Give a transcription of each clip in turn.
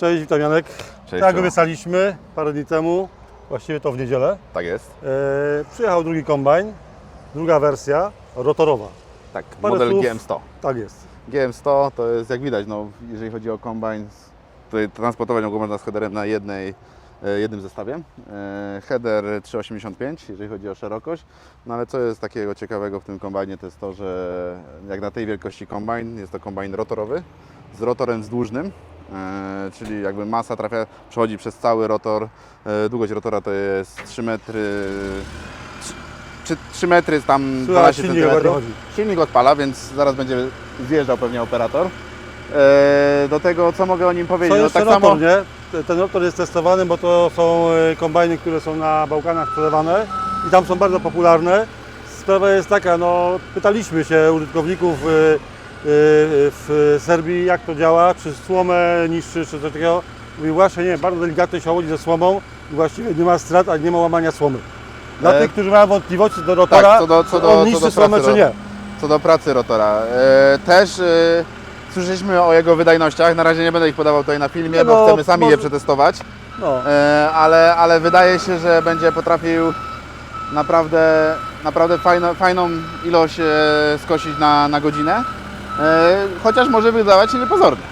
Cześć, witam Janek. Cześć, tak, Joe. wyssaliśmy parę dni temu, właściwie to w niedzielę. Tak jest. E, przyjechał drugi kombajn, druga wersja, rotorowa. Tak, Parę model słów. GM100. Tak jest. GM100 to jest jak widać, no, jeżeli chodzi o kombajn, tutaj transportować go można z headerem na jednej, e, jednym zestawie. E, Header 385, jeżeli chodzi o szerokość. No ale co jest takiego ciekawego w tym kombajnie, to jest to, że jak na tej wielkości kombajn, jest to kombajn rotorowy z rotorem wzdłużnym. E, czyli jakby masa trafia, przechodzi przez cały rotor. E, długość rotora to jest 3 metry, 3, 3 metry, tam Słychać 12 silnik, jak cm. Silnik odpala, więc zaraz będzie zjeżdżał pewnie operator. E, do tego, co mogę o nim Co powiedzieć? No, jest tak ten rotor, samo, nie? Te- Ten rotor jest testowany, bo to są kombajny, które są na Bałkanach sprzedawane i tam są bardzo popularne. Sprawa jest taka, no pytaliśmy się użytkowników w Serbii, jak to działa, czy słomę niszczy, czy coś takiego. Mówi właśnie nie, bardzo delikatnie się łodzi ze słomą i właściwie nie ma strat, a nie ma łamania słomy. Dla E, tych, którzy mają wątpliwości do rotora, tak, co do- co do- on niszczy do słomę, pracy czy nie. co do pracy rotora. E, też e, słyszeliśmy o jego wydajnościach. Na razie nie będę ich podawał tutaj na filmie, No, bo chcemy sami może- je przetestować. No. E, ale, ale wydaje się, że będzie potrafił naprawdę, naprawdę fajno, fajną ilość e, skosić na, na godzinę. E, chociaż może wydawać się niepozornie.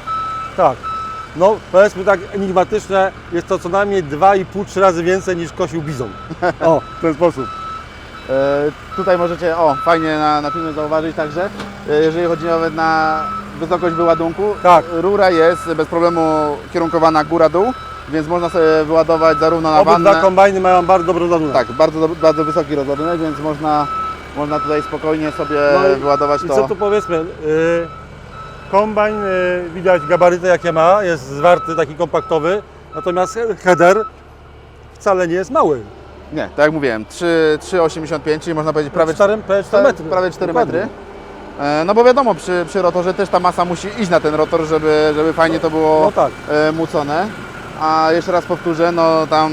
Tak. No, powiedzmy tak enigmatycznie, jest to co najmniej 2,5-3 razy więcej niż kosił bizon. O, w ten sposób. E, tutaj możecie, o, fajnie na, na filmie zauważyć także, e, jeżeli chodzi nawet na wysokość wyładunku, Tak. rura jest bez problemu kierunkowana góra-dół, więc można sobie wyładować zarówno na Obydwa wannę, kombajny mają bardzo dobrą zadunek. tak, bardzo, bardzo wysoki rozładunek, więc można, można tutaj spokojnie sobie No i- wyładować I to. co tu powiedzmy, y, kombajn, y, widać gabaryty jakie ma, jest zwarty, taki kompaktowy, natomiast header wcale nie jest mały. Nie, tak jak mówiłem, 3 3,85, czyli można powiedzieć prawie, Prawie 4, prawie 4 metry. prawie 4 Dokładnie. metry. E, No bo wiadomo, przy, przy rotorze też ta masa musi iść na ten rotor, żeby, żeby fajnie to było No tak. e, mucone. A jeszcze raz powtórzę, no tam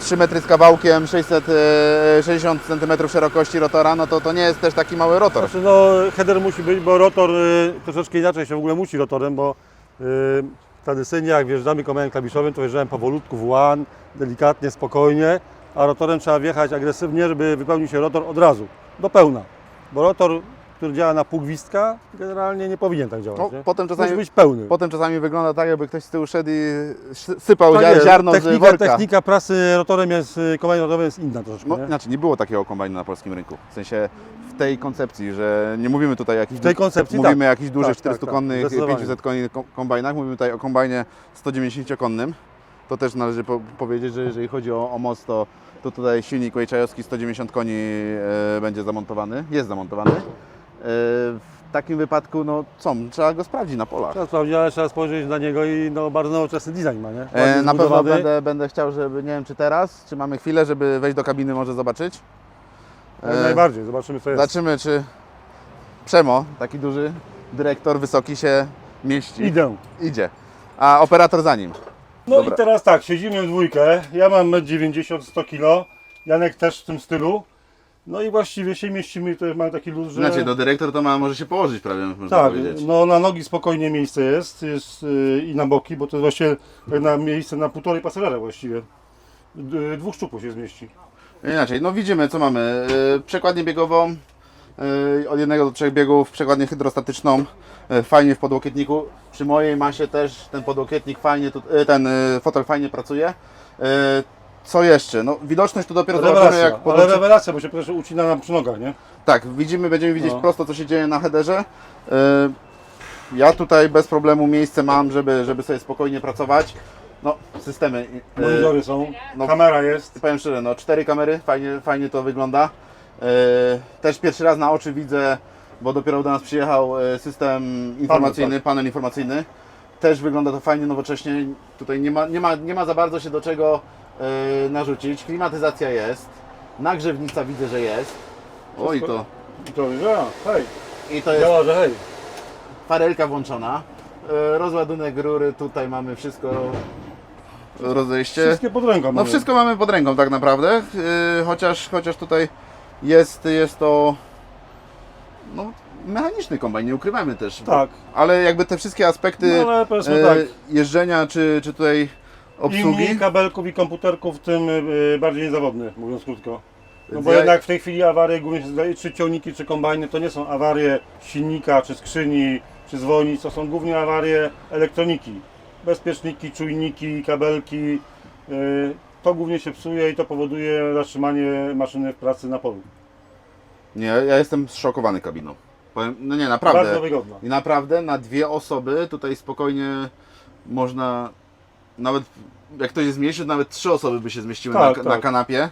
3 metry z kawałkiem, 660 cm szerokości rotora, no to to nie jest też taki mały rotor. Znaczy no, header musi być, bo rotor y, troszeczkę inaczej się w ogóle musi rotorem, bo y, tradycyjnie jak wjeżdżamy kombajnem klawiszowym, to wjeżdżałem powolutku w łan, delikatnie, spokojnie, a rotorem trzeba wjechać agresywnie, żeby wypełnił się rotor od razu, do pełna. Bo rotor, który działa na pół gwizdka, generalnie nie powinien tak działać. No, nie? potem Musi czasami, być pełny. potem czasami wygląda tak, jakby ktoś z tyłu szedł i sy- sypał Tak ziar, ziarno z technika, worka. technika prasy rotorem jest, y, kombajnem rotorem jest inna troszeczkę. No, nie? znaczy nie było takiego kombajnu na polskim rynku. W sensie w tej koncepcji, że nie mówimy tutaj o jakichś tej koncepcji mówimy o tak. jakichś dużych Tak, tak, tak. 400-konnych, Zdecydowanie. 500-konnych kom- kombajnach. Mówimy tutaj o kombajnie 190-konnym. To też należy po powiedzieć, że jeżeli chodzi o, o moc, to, to tutaj silnik Łejczajowski 190 koni e, będzie zamontowany, jest zamontowany. E, w takim wypadku, no co, trzeba go sprawdzić na polach. Trzeba sprawdzić, ale trzeba spojrzeć na niego i no, bardzo nowoczesny design ma, nie? E, na pewno będę, będę chciał, żeby, nie wiem czy teraz, czy mamy chwilę, żeby wejść do kabiny może zobaczyć. Jak E, najbardziej, zobaczymy co jest. Zobaczymy, czy Przemo, taki duży dyrektor wysoki się mieści. Idę. Idzie. A operator za nim. No Dobra. i teraz tak, siedzimy w dwójkę. Ja mam 1,90 m, 100 kg. Janek też w tym stylu. No i właściwie się mieścimy, to mamy taki luz, że... Znaczy, do dyrektor to ma, może się położyć prawie, można tak, powiedzieć. no na nogi spokojnie miejsce jest, jest yy, i na boki, bo to jest właściwie tak na miejsce na półtorej pasażera właściwie. D- Dwóch szczupów się zmieści. Inaczej, no widzimy co mamy. Yy, przekładnię biegową, yy, od jednego do trzech biegów, przekładnię hydrostatyczną, yy, fajnie w podłokietniku. Przy mojej masie też ten podłokietnik fajnie, tu, yy, ten yy, fotel fajnie pracuje. Yy, co jeszcze? No widoczność to dopiero zobaczymy Rewelacja, jak ale podłączy... rewelacja, bo się przecież ucina nam przy nogach, nie? Tak, widzimy, będziemy widzieć No. prosto co się dzieje na headerze. Yy, Ja tutaj bez problemu miejsce mam, żeby, żeby sobie spokojnie pracować. No, systemy. yy, Monitory są, no. kamera jest. Powiem szczerze, no cztery kamery, fajnie, fajnie to wygląda. Yy, Też pierwszy raz na oczy widzę, bo dopiero do nas przyjechał yy, system informacyjny, tak. panel informacyjny. Też wygląda to fajnie, nowocześnie. Tutaj nie ma, nie ma, nie ma za bardzo się do czego narzucić. Klimatyzacja jest. Nagrzewnica widzę, że jest. Oj to. I to ja, hej, I to jest działa, że hej. farelka włączona. Yy, Rozładunek rury, tutaj mamy wszystko. Rozejście. Wszystkie pod ręką No mamy. wszystko mamy pod ręką tak naprawdę, yy, chociaż, chociaż tutaj jest, jest to no, mechaniczny kombajn, nie ukrywamy też. Tak. Ale jakby te wszystkie aspekty No ale powiedzmy e, tak. jeżdżenia czy, czy tutaj I obsługi. mniej kabelków i komputerków, tym y, bardziej niezawodny, mówiąc krótko. No Więc bo ja- jednak w tej chwili awarie, głównie się zdaje, czy ciągniki, czy kombajny, to nie są awarie silnika, czy skrzyni, czy zwolnic, to są głównie awarie elektroniki. Bezpieczniki, czujniki, kabelki. y, To głównie się psuje i to powoduje zatrzymanie maszyny w pracy na polu. Nie, ja jestem zszokowany kabiną. Powiem, no nie, naprawdę. Bardzo wygodna. I naprawdę na dwie osoby tutaj spokojnie można, nawet jak ktoś jest mniejszy, to nawet trzy osoby by się zmieściły Tak, na, tak. na kanapie.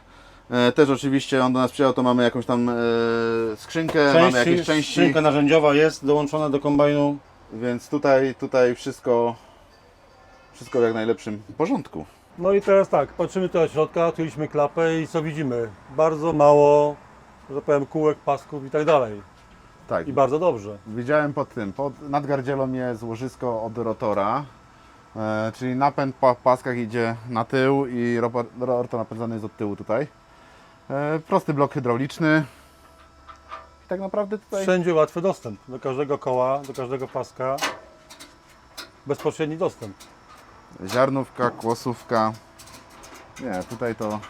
E, też oczywiście on do nas przyjechał, to mamy jakąś tam e, skrzynkę, mamy jakieś części, Skrzynka narzędziowa jest dołączona do kombajnu. więc tutaj, tutaj wszystko, wszystko w jak najlepszym porządku. No i teraz tak, patrzymy tu od środka, odkryliśmy klapę i co widzimy? Bardzo mało, że tak powiem, kółek, pasków i tak dalej. Tak, I bardzo dobrze. Widziałem pod tym, pod nadgardzielą jest łożysko od rotora, czyli napęd po paskach idzie na tył i rotor, napędzany jest od tyłu tutaj. E, prosty blok hydrauliczny. I tak naprawdę tutaj Wszędzie łatwy dostęp do każdego koła, do każdego paska. Bezpośredni dostęp. ziarnówka, kłosówka. Nie, tutaj to,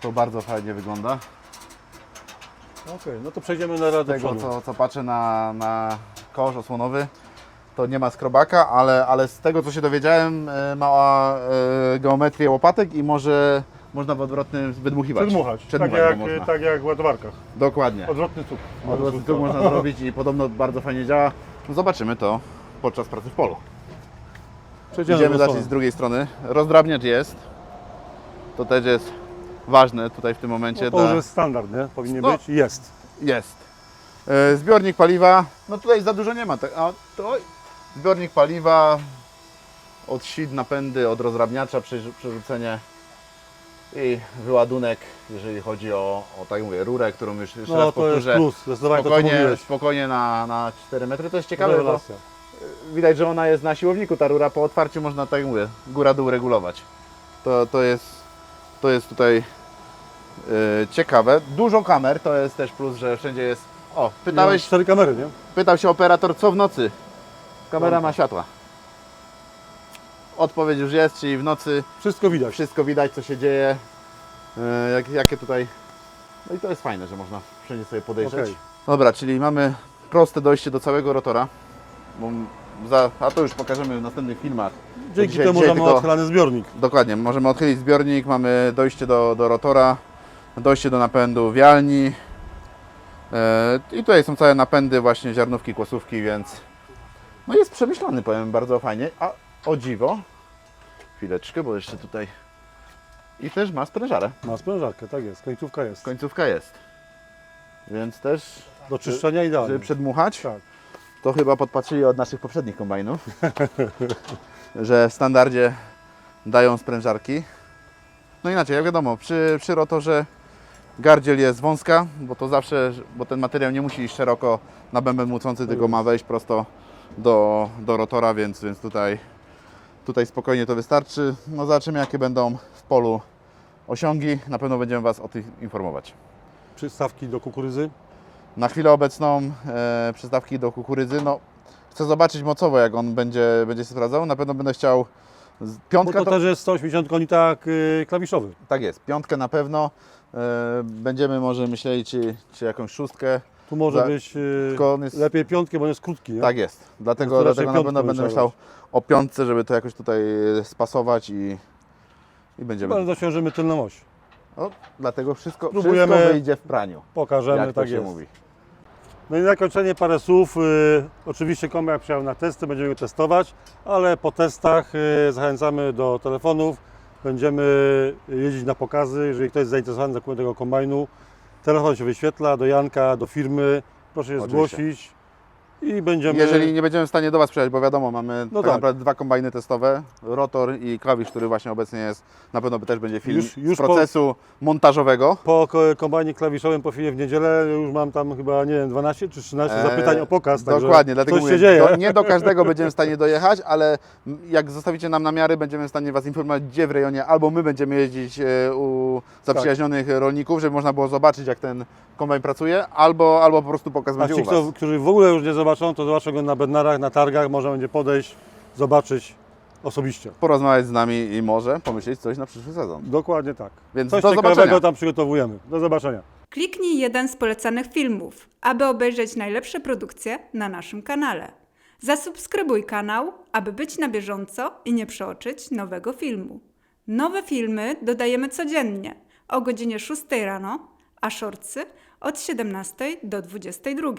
to bardzo fajnie wygląda. Okej, no to przejdziemy na radę tego co, co patrzę na, na kosz osłonowy, to nie ma skrobaka, ale, ale z tego co się dowiedziałem, e, ma e, geometrię łopatek i może można w odwrotnym wydmuchiwać. Przedmuchać, tak Przedmuchać jak, go można. tak jak w ładowarkach. Dokładnie. Odwrotny cuk. Odwrotny tu można zrobić i podobno bardzo fajnie działa. No Zobaczymy to podczas pracy w polu. Przejdziemy Idziemy do zacząć strony. z drugiej strony. Rozdrabniacz jest. To też jest ważne tutaj w tym momencie. No, to już jest standard, nie? Powinien No. być jest. Jest. E, Zbiornik paliwa. No tutaj za dużo nie ma. tak- A to zbiornik paliwa od sit, napędy, od rozrabniacza, przerzu- przerzucenie i wyładunek, jeżeli chodzi o, o tak mówię, rurę, którą już jeszcze No raz to jest powtórzę. plus, zdecydowanie to Spokojnie, spokojnie na, na 4 metry. To jest ciekawe, bo Rewelacja. widać, że ona jest na siłowniku, ta rura po otwarciu można, tak mówię, góra-dół regulować. To, to, jest, to jest tutaj e, ciekawe. Dużo kamer, to jest też plus, że wszędzie jest... O, pytałeś, cztery kamery, nie? pytał się operator, co w nocy? Kamera ma światła. Odpowiedź już jest, czyli w nocy Wszystko widać. wszystko widać, co się dzieje, e, jak, jakie tutaj... No i to jest fajne, że można wszędzie sobie podejrzeć. Okej. Dobra, czyli mamy proste dojście do całego rotora. Bo za, a to już pokażemy w następnych filmach. Dzięki Dzisiaj- temu dzisiaj mamy tylko- odchylany zbiornik. Dokładnie, możemy odchylić zbiornik, mamy dojście do, do rotora, dojście do napędu wialni. E, I tutaj są całe napędy, właśnie ziarnówki, kłosówki, więc no jest przemyślany, powiem bardzo fajnie. A o dziwo, chwileczkę, bo jeszcze tutaj i też ma sprężarę. Ma sprężarkę, tak jest. Końcówka jest. Końcówka jest. Więc też, Do czyszczenia żeby idealnie. przedmuchać, Tak. to chyba podpatrzyli od naszych poprzednich kombajnów, że w standardzie dają sprężarki. No inaczej, jak wiadomo, przy, przy rotorze gardziel jest wąska, bo to zawsze, bo ten materiał nie musi iść szeroko na bęben mucący, tylko ma wejść prosto do, do rotora, więc, więc tutaj, tutaj spokojnie to wystarczy. No zobaczymy jakie będą w polu osiągi, na pewno będziemy Was o tych informować. Przystawki do kukurydzy. Na chwilę obecną e, przystawki do kukurydzy, no chcę zobaczyć mocowo jak on będzie, będzie się sprawdzał. Na pewno będę chciał z- Bo piątka, to to, też jest 180 koni tak y, klawiszowy. tak jest, piątkę na pewno. E, będziemy może myśleli czy, czy jakąś szóstkę. Tu może być y, Tylko on jest, lepiej piątki, bo on jest krótki. Nie? tak jest, dlatego, dlatego na pewno będę myślał o piątce, żeby to jakoś tutaj spasować i, i będziemy. Ale dociążymy tylną oś. No, dlatego wszystko, Próbujemy- wszystko wyjdzie w praniu, Pokażemy, jak tak się jest. mówi. No i na zakończenie parę słów. Y, oczywiście kombajn przyjechał na testy, będziemy go testować, ale po testach y, zachęcamy do telefonów. Będziemy jeździć na pokazy. Jeżeli ktoś jest zainteresowany zakupem tego kombajnu, telefon się wyświetla do Janka, do firmy. Proszę się Oczywiście. zgłosić. I będziemy... Jeżeli nie będziemy w stanie do Was przyjechać, bo wiadomo, mamy No tak, tak. naprawdę dwa kombajny testowe, rotor i klawisz, który właśnie obecnie jest, na pewno też będzie film Już- już z procesu montażowego. Po ko- kombajnie klawiszowym po filmie w niedzielę już mam tam chyba, nie wiem, 12 czy 13 Eee, zapytań o pokaz, Dokładnie, dlatego mówię, się dzieje. Do, nie do każdego będziemy w stanie dojechać, ale jak zostawicie nam namiary, będziemy w stanie Was informować, gdzie w rejonie, albo my będziemy jeździć e, u zaprzyjaźnionych rolników, żeby można było zobaczyć, jak ten kombajn pracuje, albo, albo po prostu pokaz A będzie ci, u Was. kto, którzy w ogóle już nie zobaczą, to zobaczą go na bednarach, na targach, można będzie podejść, zobaczyć osobiście. Porozmawiać z nami i może pomyśleć coś na przyszły sezon. Dokładnie tak. Więc Coś do ciekawego zobaczenia. tam przygotowujemy. Do zobaczenia. Kliknij jeden z polecanych filmów, aby obejrzeć najlepsze produkcje na naszym kanale. Zasubskrybuj kanał, aby być na bieżąco i nie przeoczyć nowego filmu. Nowe filmy dodajemy codziennie o godzinie 6 rano, a shortsy od 17 do 22.